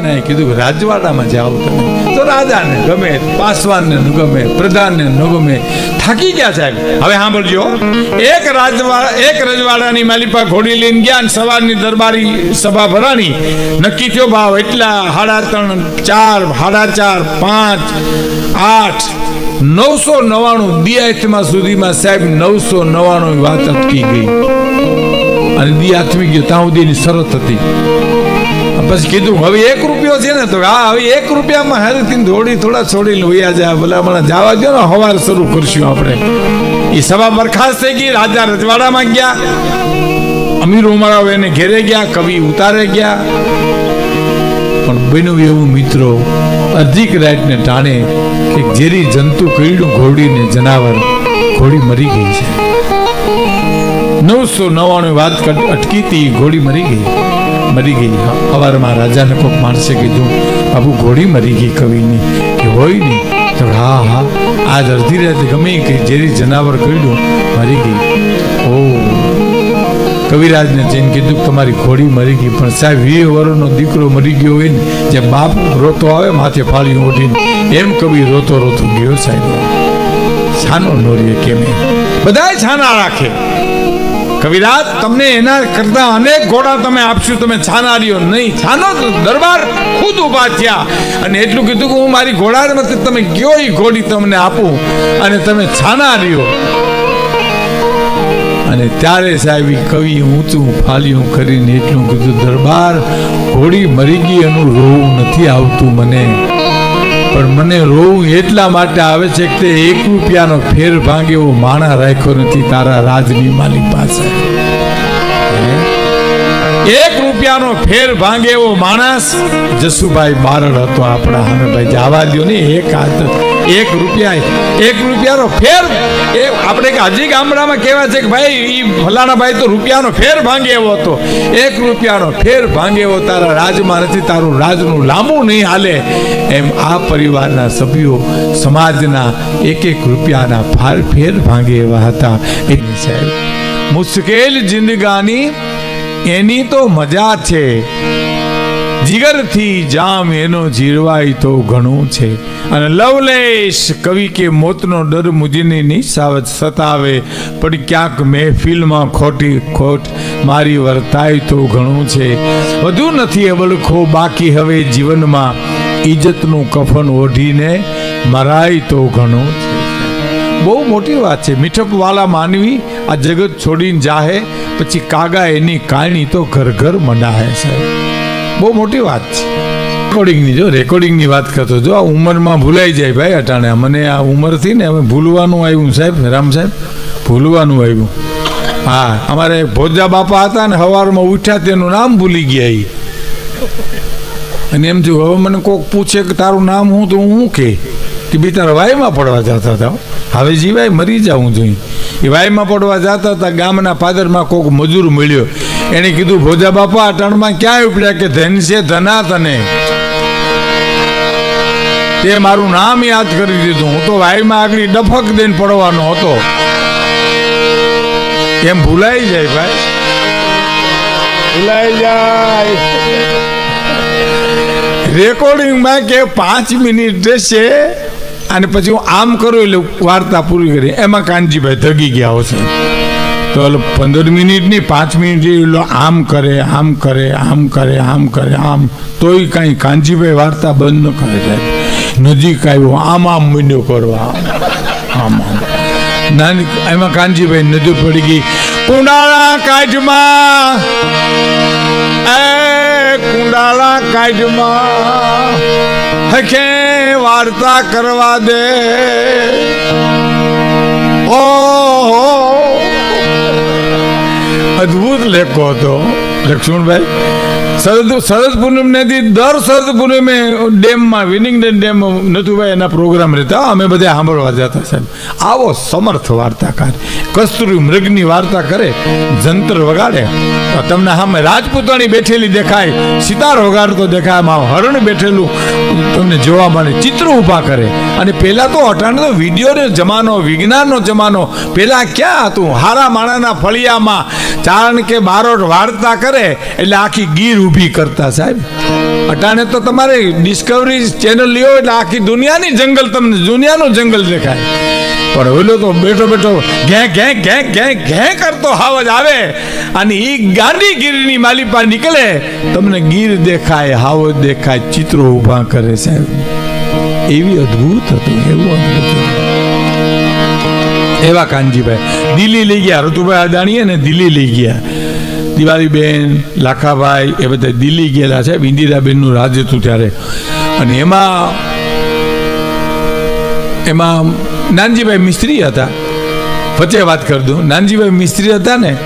કરીને કીધું રાજવાડામાં જાઓ તમે. તો રાજાને ગમે, પાસવાનને ન ગમે, પ્રધાનને ન ગમે. થાકી ગયા સાહેબ. હવે સાંભળજો. એક રાજવાડા એક રજવાડાની માલિપા ઘોડી લઈને ગયા અને સવારની દરબારી સભા ભરાણી. નક્કી થયો ભાવ એટલા સાડા ત્રણ, ચાર સાડા ચાર, પાંચ, આઠ, નવસો નવ્વાણું દિયાથમાં સુધીમાં સાહેબ નવસો નવ્વાણું વાત અટકી ગઈ. અને દી આથમી ગયો, ત્યાં શરત હતી. પછી કીધું, હવે એક રૂપિયો છે ને, તો હા હવે એક રૂપિયામાં હરેથી દોડી થોડા છોડી વયા જાય. ભલા મને જવા દો ને, હવાર શરૂ કરશું આપણે. એ સભા બરખાસ્ત થઈ ગઈ, રાજા રજવાડામાં ગયા. અમીર ઉમરાવ એને ઘેરે ગયા, કવિ ઉતારે ગયા. પણ બન્યું એવું મિત્રો, અધિક રાઈટને ટાણે કે ઝેરી જંતુ કીડું ઘોડીને જનાવર ઘોડી મરી ગઈ છે. નવસો નવ્વાણું વાત અટકી હતી ઘોડી મરી ગઈ. મરી ગઈ. અવારમાં રાજાને કોઈક માણસે કીધું, બાબુ ઘોડી મરી ગઈ કવિની. કે, હોય નહીં તો હા હા. આજ અડધી રાતે ગમે કે જેરી જનાવર કર્યું મરી ગઈ. ઓ. કવિરાજને જઈને કીધું, તમારી ઘોડી મરી ગઈ, પણ સાહેબ વીસ વર્ષનો દીકરો મરી ગયો હોય ને, જે બાપ રોતો આવે, માથે ફાળી ઓઢીને. એમ કવિ રોતો રોતો ગયો સાહેબ. છાનો નોરીએ કેમ. બધાય છાના રાખે. કવિરાજ તમને એના કરતા અનેક ઘોડા તમે આપશું, તમે છાનારીઓ નહીં. છાનો દરબાર ખુદ ઊભા થયા. અને એટલું કીધું કે હું મારી ઘોડામાંથી તમે કયો ઈ ઘોડી તમને આપું અને તમે છાનારીઓ અને ત્યારે સાહેબ કવિ ઊંચું ફાલ્યું કરીને એટલું કીધું, દરબાર ઘોડી મરી ગઈ, એનું રોવું નથી આવતું મને. પણ મને રોવું એટલા માટે આવે છે કે તે એક રૂપિયાનો ફેર ભાંગે એવો માણા રાખ્યો નથી, તારા રાજની માલિક પાસે. એક રૂપિયાનો ફેર ભાંગે એવો માણસ. જસુભાઈ બારડ હતો આપણા ભાઈ જવા દો ને એક હાથ, એક રૂપિયા એક રૂપિયાનો ફેર એ આપણે હજી ગામડામાં કહેવા છે કે ભાઈ એ ફલાણા ભાઈ તો રૂપિયાનો ફેર ભાંગે એવો હતો. એક રૂપિયાનો ફેર ભાંગે એવો, તારા રાજમાં નથી, તારું રાજનું લાંબુ નહીં હાલે. એમ આ પરિવારના સભ્યો સમાજના એક એક રૂપિયાના ફાર ફેર ભાંગે એવા હતા. એ સાહેબ, મુશ્કેલ જિંદગાની એની તો મજા છે. જીગરથી જામ એનો જીરવાય તો ઘણું છે. અને લવલેશ કવિ કે મોતનો ડર મુજીને નિસાવત સતાવે, પણ ક્યાંક મહેફિલમાં ખોટી ખોટ મારી વર્તાય તો ઘણું છે. વધુ નથી અવલખો બાકી હવે જીવનમાં ઇજ્જતનું કફન ઓઢીને મરાય તો ઘણું છે. બહુ મોટી વાત છે. મીઠપવાલા માનવી આ જગત છોડીને જાહે, પછી કાગા એની કાણી તો ઘર ઘર મંડાહે સાહેબ. બહુ મોટી વાત છે. રેકોર્ડિંગની જો રેકોર્ડિંગની વાત કરતો, જો આ ઉંમરમાં ભૂલાઈ જાય ભાઈ અટાણે. મને આ ઉંમરથી ને હવે ભૂલવાનું આવ્યું સાહેબ, રામ સાહેબ, ભૂલવાનું આવ્યું. હા, અમારે ભોજા બાપા હતા ને સવારમાં ઉઠ્યા તેનું નામ ભૂલી ગયા એ અને એમ થયું, હવે મને કોક પૂછે કે તારું નામ હું, તો હું કે? કે બી તારા વાયમાં પડવા જતા હતા હવે જીવાય મરી જાઉં જોઈએ એ વાયમાં પડવા જતા હતા, ગામના પાદરમાં કોક મજૂર મળ્યો. એણે કીધું, ભોજા બાપા અટાણમાં ક્યાં ઉપડ્યા કે ધન છે ધના તને તે મારું નામ યાદ કરી દીધું. હું તો વાયમાં આગળ ડફક દઈને પડવાનો હતો. એમ ભૂલાઈ જાય ભાઈ. ભૂલાઈ જાય. રેકોર્ડિંગમાં કે પાંચ મિનિટ છે અને પછી હું આમ કરું એટલે વાર્તા પૂરી કરી. એમાં કાનજીભાઈ ધગી ગયા હશે. તો એટલે પંદર મિનિટની પાંચ મિનિટ એટલે આમ કરે આમ કરે આમ કરે આમ કરે, આમ. તોય કાંઈ કાનજીભાઈ વાર્તા બંધ ન કરે સાહેબ. નજીક આવ્યો, આમ આમ મંડ્યો કરવા. આમ આમ. નાની એમાં કાનજીભાઈ નજર પડી ગઈ. કુંડાળા કાજમાં એ કુંડાળા કાજમાં હખે વાર્તા કરવા દે. ઓહો. અદ્ભુત લેખો હતો લક્ષ્મણભાઈ. શરદ શરદ પૂનમને દર શરદ પૂનમે ડેમમાં વિનિંગડન ડેમ નથુભાઈ, એના પ્રોગ્રામ રહેતા. અમે બધા સાંભળવા જતા સાહેબ. આવો સમર્થ વાર્તાકાર. કસ્તુરી મૃગની વાર્તા કરે, જંતર વગાડે. તમને સામે રાજપૂતાણી બેઠેલી દેખાય, સિતાર વગાડતો દેખાય, આમાં હરણ બેઠેલું. તમને જોવા મળે, ચિત્ર ઊભા કરે. અને પહેલાં તો અટાણે તો વિડીયોનો જમાનો, વિજ્ઞાનનો જમાનો. પહેલાં ક્યાં હતું? હારા માણાના ફળિયામાં ચારણ કે બારોટ વાર્તા કરે, એટલે આખી ગીર ઊભી કરતા સાહેબ. અટાણે તો તમારે ડિસ્કવરી ચેનલ લ્યો, એટલે આખી દુનિયાની જંગલ તમને, દુનિયાનું જંગલ દેખાય. પણ ઓલો તો બેઠો બેઠો ઘે ઘે ઘે ઘે ઘે કરતો હાવજ આવે અને એ ગાંધીગીરીની માલી પાસે નીકળે. તમને ગીર દેખાય, હાવજ દેખાય, ચિત્રો ઊભા કરે સાહેબ. એવી અદ્ભુત હતું, એવું અદ્ભુત એવા કાનજીભાઈ. દિલ્હી લઈ ગયા, ઋતુભાઈ અદાણીએ ને દિલ્હી લઈ ગયા. દિવાળીબેન લાખાભાઈ, એ બધા દિલ્હી ગયેલા છે ઇન્દિરાબેનનું રાજ હતું ત્યારે. અને એમાં એમાં નાનજીભાઈ મિસ્ત્રી હતા. વચ્ચે વાત કરી દઉં. નાનજીભાઈ મિસ્ત્રી હતા ને,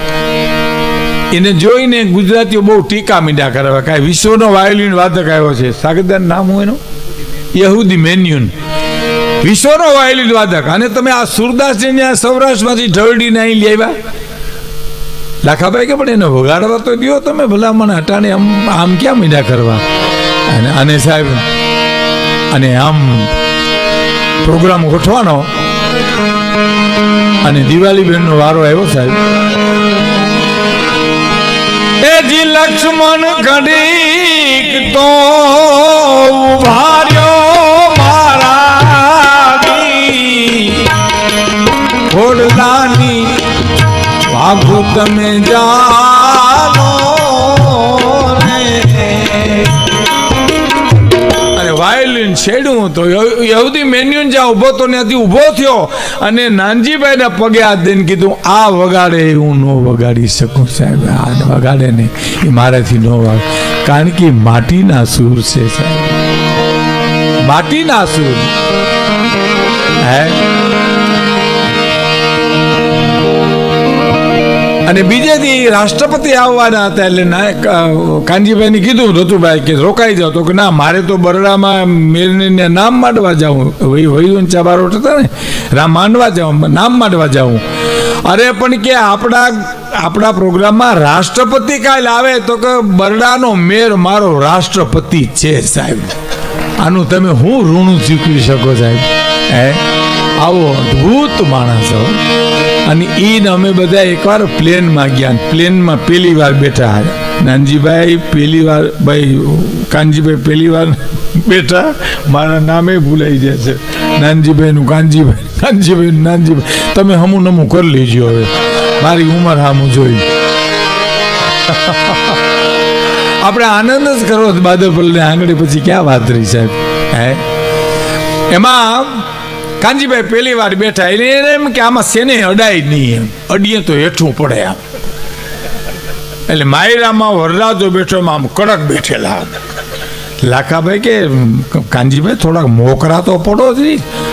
એને જોઈને ગુજરાતીઓ બહુ ટીકા મીંડા કરાવે કાંઈ વિશ્વનો વાયોલિન વાદક આવ્યો છે. સાગરદાન નામ હું એનું? યહૂદી મેન્યુન. વિશ્વનો વાયોલિન વાદક. અને તમે આ સુરદાસજીને આ સૌરાષ્ટ્રમાંથી ઢળડીને અહીં આવ્યા? લાખાભાઈ કે, પણ એને વગાડવા તો દો તમે, ભલા મને હટાણે આમ આમ ક્યાં મીડા કરવા? અને અને સાહેબ, અને આમ પ્રોગ્રામ ગોઠવાનો. અને દિવાળીબેનનો વારો આવ્યો સાહેબ. એ જી લક્ષ્મણ ઘડીક તો ઉભાર્યો વાઘુ તમે જાનો વાયોલિન છેડ્યું તો. યહૂદી મેન્યુન જ્યાં ઊભો તો ત્યાંથી ઊભો થયો. અને નાનજીભાઈના પગે હાથ દઈને કીધું, આ વગાડે હું ન વગાડી શકું સાહેબ. આ વગાડે નહીં એ મારાથી ન વાગે કારણ કે માટીના સૂર છે સાહેબ. માટીના સૂર. હે? અને બીજે દી રાષ્ટ્રપતિ આવવાના હતા એટલે કાનજીભાઈને કીધું રતુભાઈ કે રોકાઈ જાઓ. તો કે ના, મારે તો બરડામાં મેરને નામ માંડવા જાઉં. વહી ચાબારોટ હતા ને, રામ માંડવા જાઉં, નામ માંડવા જાઉં. અરે, પણ કે આપણા આપણા પ્રોગ્રામમાં રાષ્ટ્રપતિ કાલ આવે તો કે બરડાનો મેર મારો રાષ્ટ્રપતિ છે સાહેબ. આનું તમે હું ઋણું ચૂકવી શકો સાહેબ? હે? આવો અદ્ભુત માણસ. અને ઈને અમે બધા એકવાર પ્લેનમાં ગયા પ્લેનમાં પહેલી વાર બેઠા નાનજીભાઈ પહેલી વાર, ભાઈ, કાનજીભાઈ પહેલી વાર બેઠા, મારા નામે ભૂલાઈ છે. નાનજીભાઈનું કાનજીભાઈ કાનજીભાઈ નાનજીભાઈ. તમે હમું નમું કરી લેજો હવે. મારી ઉંમર હામું જોઈ. આપણે આનંદ જ કરો બાદરપલ્લે આંગળી પછી ક્યાં વાત રહી સાહેબ? હે? એમાં કાનજીભાઈ પહેલી વાર બેઠા એને એમ કે આમાં સેને અડાય નહીં એમ. અડીએ તો હેઠું પડે આમ. એટલે માયરામાં વરરાજો બેઠો આમ કડક બેઠેલા. લાખાભાઈ કે, કાનજીભાઈ થોડાક મોકરા તો પડો જ.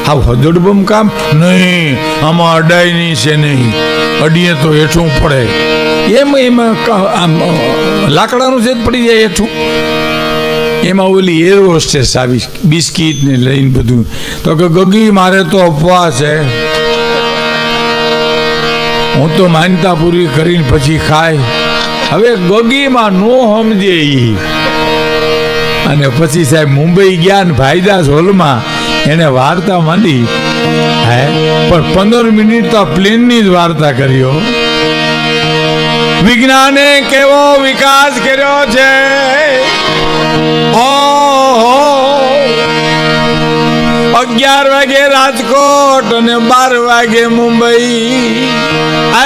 હા હદડબમ કામ. નહીં, આમાં અડાય નહીં છે નહીં. અડીએ તો હેઠું પડે. એમ એમાં લાકડાનું છે જ પડી જાય હેઠું. એમાં ઓલી એર હોસ્ટેસ આવી બિસ્કીટ ને લઈને બધું. તો કે, ગગી, મારે તો અપવા છે હું તો માન્યતા પૂરી કરીને પછી ખાય. હવે ગગીમાં નો સમજે અને પછી સાહેબ મુંબઈ ગયા ને ભાઈદાસ હોલમાં એને વાર્તા માંડી. હે, પણ પંદર મિનિટ તો પ્લેનની જ વાર્તા કર્યો વિજ્ઞાને કેવો વિકાસ કર્યો છે. અગિયાર વાગે રાજકોટ અને બાર વાગે મુંબઈ એ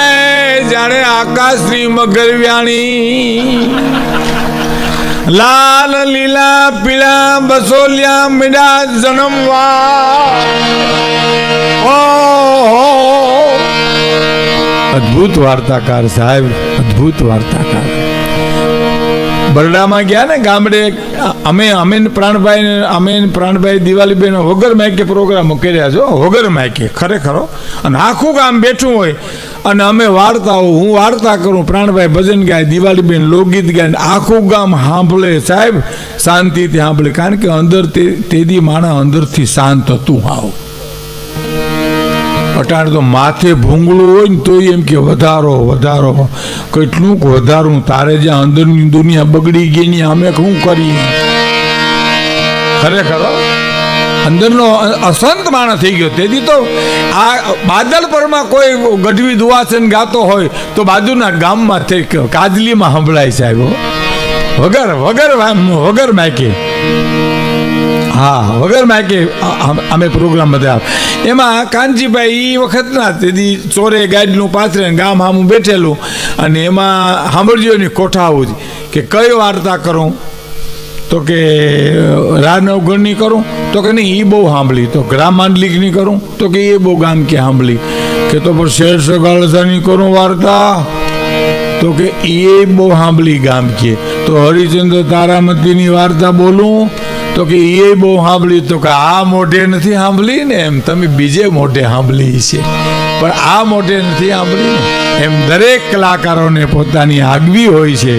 જાણે આકાશની મગરવ્યાણી લાલ લીલા પીળા બસોલિયા મીડા જન્મવા ઓહો અદ્ભુત વાર્તાકાર સાહેબ અદ્ભુત વાર્તાકાર બરડામાં ગયા ને ગામડે, અમે અમે પ્રાણભાઈ અમે પ્રાણભાઈ દિવાળીબેન વગર માયકે પ્રોગ્રામ કર્યા છો વગર માયકે, ખરેખરો અને આખું ગામ બેઠું હોય, અને અમે વાર્તાઓ, હું વાર્તા કરું, પ્રાણભાઈ ભજન ગાય દિવાળીબેન લોકગીત ગાય આખું ગામ સાંભળે સાહેબ, શાંતિથી સાંભળે કારણ કે અંદર તે, તેદી માણસ અંદરથી શાંત હતું, હાવ. અટાણ તો માથે ભૂંગળું હોય ને તોય એમ કે વધારો વધારો. કેટલું વધારું. તારે જ્યાં અંદરની દુનિયા બગડી ગઈ ને અમે શું કરીએ? ખરેખર અંદરનો અસંત માણસ થઈ ગયો. તેથી તો આ બાદલપરમાં કોઈ ગઢવી દુવાસન ગાતો હોય તો બાજુના ગામમાં તે કાજલીમાં સંભળાય સાહેબ વગર વગર વગર માયકે. હા વગર માયકે અમે પ્રોગ્રામ બધા એમાં કાનજીભાઈ એ વખતના તેથી ચોરે ગાડીનું પાથરે ગામ હામું બેઠેલું. અને એમાં સાંભળજો કોઠાવું કે કઈ વાર્તા કરું? તો કે રાનવગણની કરું? તો કે નહીં એ બહુ સાંભળી. તો ગ્રામ માંડલિકની કરું? તો કે એ બહુ ગામ કે સાંભળી. કે તો પણ શેર સગાળસાની કરું વાર્તા? તો કે એ બહુ સાંભળી ગામ કે. તો હરિચંદ્ર તારામતીની વાર્તા બોલું? તો કે એ બહુ સાંભળ્યું તો કે આ મોઢે નથી સાંભળી ને એમ. તમે બીજે મોઢે સાંભળી છે. પણ આ મોઢે નથી સાંભળી એમ દરેક કલાકારોને પોતાની આગવી હોય છે.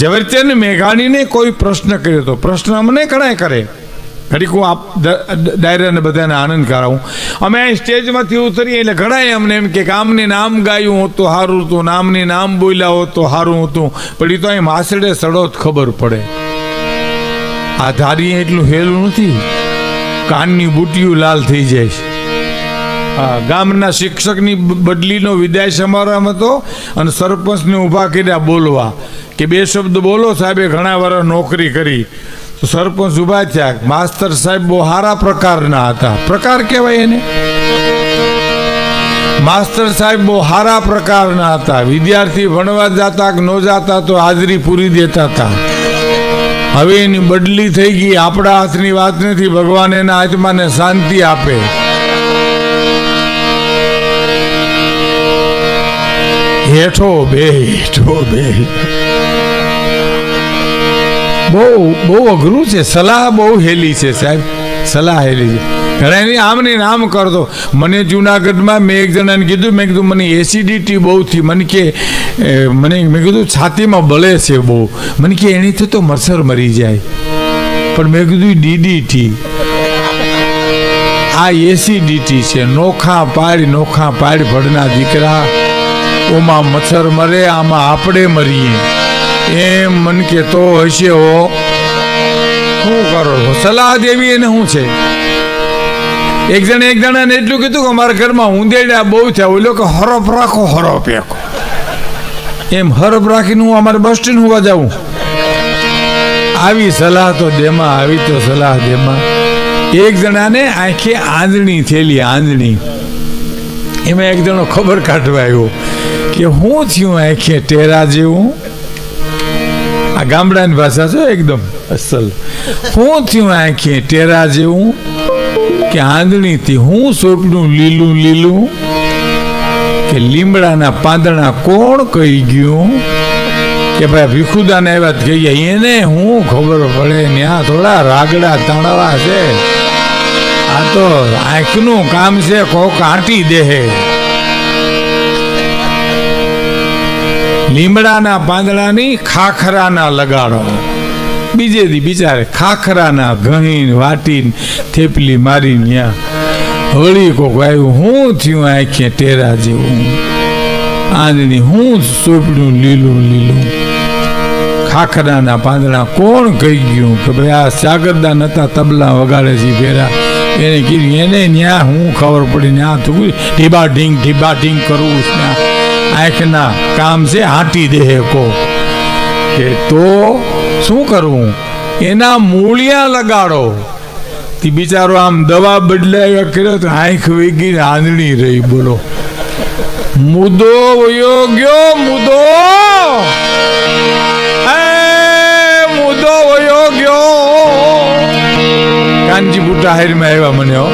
ઝવેરચંદ મેઘાણીને કોઈ પ્રશ્ન કર્યો તો પ્રશ્ન અમને ઘણા કરે. ઘડીક હું આપ ડાયરાને બધાને આનંદ કરાવું. અમે અહીં સ્ટેજમાંથી ઉતરીએ એટલે ઘણાએ અમને એમ કે આમને નામ ગાયું હોત સારું હતું નામને નામ બોલ્યા હોત તો સારું હતું. પણ એ તો અહીં માસડે સડો જ ખબર પડે. આ ધારી એટલું હેલું નથી. કાનની બુટીઓ લાલ થઈ જાય છે. ગામના શિક્ષકની બદલીનો વિદાય સમારંભ હતો અને સરપંચને ઊભા કર્યા બોલવા કે બે શબ્દ બોલો સાહેબે, ઘણા વર્ષ નોકરી કરી. તો સરપંચ ઊભા થયા. માસ્તર સાહેબ બહુ સારા પ્રકારના હતા. પ્રકાર કહેવાય એને. માસ્તર સાહેબ બહુ સારા પ્રકારના હતા. વિદ્યાર્થી ભણવા જતા કે ન જતા તો હાજરી પૂરી દેતા હતા. હવે એની બદલી થઈ ગઈ. આપણા હાથની વાત નથી. ભગવાન એના આત્માને શાંતિ આપે. હેઠો બે હેઠો બે બહુ બહુ અઘરું છે. સલાહ બહુ હેલી છે સાહેબ. સલાહ હેલી છે. એની આમ ને આમ કરતો મને જુનાગઢમાં મેં એક જણાને કીધું, મેં કીધું, મને એસિડિટી બહુ થઈ મને કે મને મેં કીધું, છાતીમાં બળે છે બહુ. મને કે, એનીથી તો મચ્છર મરી જાય. પણ મેં કીધું ડીડીટી આ એસિડિટી છે. નોખા પાડ નોખા પાડ ભડના દીકરા. ઓમાં મચ્છર મરે, આમાં આપણે મરીએ. એમ મન કે તો હશે, હો. શું કરો? સલાહ દેવી એને શું છે? એક જણે એક જણાને એટલું કીધું કે અમારા ઘરમાં ઉંદેડા બહુ થયા. ઓલો કે હરફ રાખો હરફ એકો. એમ હરફ રાખીને હું અમારે બસ સ્ટેન્ડ હોવા જાઉં. આવી સલાહ તો દેમાં, આવી તો સલાહ દેમાં. એક જણાને આંખે આંધણી થયેલી, આંધણી. એમાં એક જણો ખબર કાઢવા આવ્યો કે, હું થયું આંખે ટેરા જેવું? આ ગામડાની ભાષા છે એકદમ અસલ. હું થયું આંખે ટેરા જેવું? કે આંધણીથી હું સોપનું લીલું લીલું કે લીમડાના પાંદડા કોણ કહી ગયું? કે ભાઈ ભીખુદાને આવ્યા તો કહી એને હું ખબર પડે ત્યાં થોડા રાગડા તાણવા છે. આ તો આંખનું કામ છે, કોક આંટી દેહે. લીમડાના પાંદડાની ખાખરાના લગાડો. બીજે દી બિચારે ખાખરાના ઘહીન, વાટીને, થેપલી મારીને ત્યાં વળી કોક આવ્યું હું થયું આંખે ટેરા જેવું. આંધણી હું સોપડું લીલું લીલું. ખાખરાના પાંદડા કોણ કહી ગયું કે ભાઈ આ સાગરદા નતા તબલા વગાડે છે ફેરા એને કીધું, એને ન્યા હું ખબર પડી ને આ તું ઢીબા ઢીંગ ઢીબા ઢીંગ કરવું આંખના કામ છે હાટી દેહે કો કે તો શું કરવું એના મૂળિયા લગાડો. તે બિચારો આમ દવા બદલાવ્યા કર્યો તો આંખ વેગી આંધળી રહી, બોલો. મુદો વયો ગયો, મુદો! મુદો વયો ગયો. કાનજી બુટા હારીમાં આવ્યા મને, હો.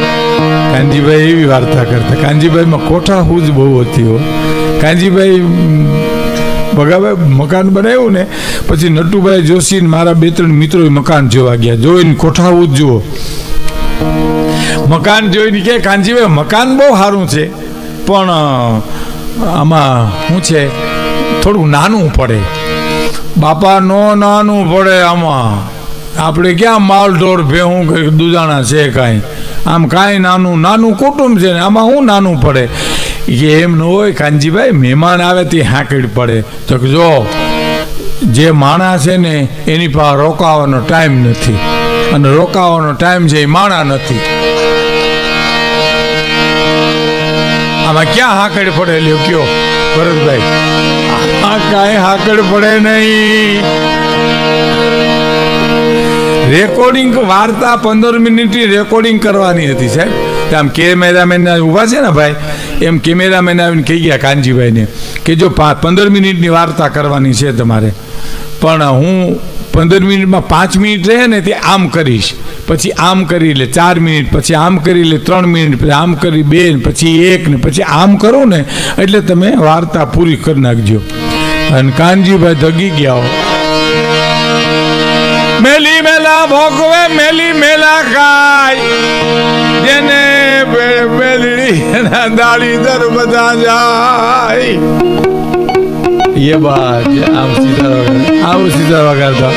કાનજીભાઈ એવી વાર્તા કરતા. કાનજીભાઈમાં કોઠા હુજ બહુ હતી, હો. કાનજીભાઈ ભગાભાઈ મકાન બનાવ્યું ને, પછી નટુભાઈ જોશી મારા બે ત્રણ મિત્રો મકાન જોવા ગયા. જોઈને કોઠાવું જ જુઓ. મકાન જોઈને કે કાનજીભાઈ, મકાન બહુ સારું છે, પણ આમાં શું છે, થોડું નાનું પડે. બાપા, નો નાનું પડે આમાં. આપણે ક્યાં માલ ઢોર ભેહું કે દુધાણા છે કાંઈ? આમ કાંઈ નાનું નાનું કુટુંબ છે ને, આમાં શું નાનું પડે? કે એમ ન હોય કાનજીભાઈ, મહેમાન આવે તે હાંકડ પડે. તો જો, જે માણા છે ને, એની પાસે રોકાવાનો ટાઈમ નથી. અને રોકાવાનો ટાઈમ છે એ માણા નથી. આમાં ક્યાં હાંકડ પડે લ્યો કયો, ભરતભાઈ? આ કાંઈ હાકડ પડે નહીં. રેકોર્ડિંગ વાર્તા પંદર મિનિટની રેકોર્ડિંગ કરવાની હતી સાહેબ. આમ કેમેરામેન ઊભા છે ને ભાઈ? એમ કેમેરામેન આવીને કહી ગયા કાનજીભાઈને કે જો પંદર મિનિટની વાર્તા કરવાની છે તમારે. પણ હું પંદર મિનિટમાં પાંચ મિનિટ રહે ને તે આમ કરીશ. પછી આમ કરી લે ચાર મિનિટ, પછી આમ કરી લે ત્રણ મિનિટ, પછી આમ કરી બે, પછી એક ને પછી આમ કરો ને એટલે તમે વાર્તા પૂરી કરી નાખજો. અને કાનજીભાઈ ધગી ગયા મેલી મેલા ભોગવે, મેલી મેલા ખાય. એના દાડી દર બધા જાય એ બાદ આમ સીધા આવું સીધા વગાડતા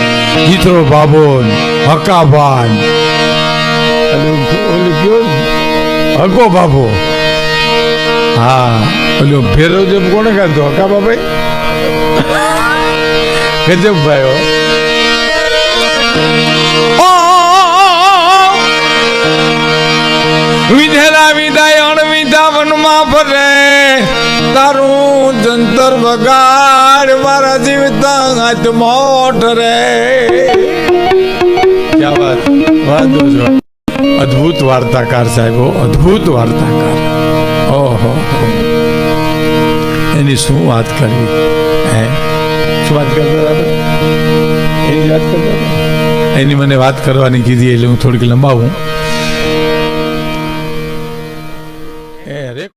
ગીતરો બાબોન હકાબાન? હકો બાબો હા ઓલો ફેરો જેમ કોણે ગાતો હકા બાબાઈ ગજબ ભાઈ હો વિધેલા વિદાય અણવિધા વનમાં ફરે. તારું જંતર વગાડ, મારા જીવતા હાથ મોટ રે. ક્યાં વાત? અદ્ભુત વાર્તાકાર સાહેબો, અદ્ભુત વાર્તાકાર. ઓહો એની શું વાત કરવી? હે? શું વાત કરતા એની મને વાત કરવાની કીધી એટલે હું થોડીક લંબાવું.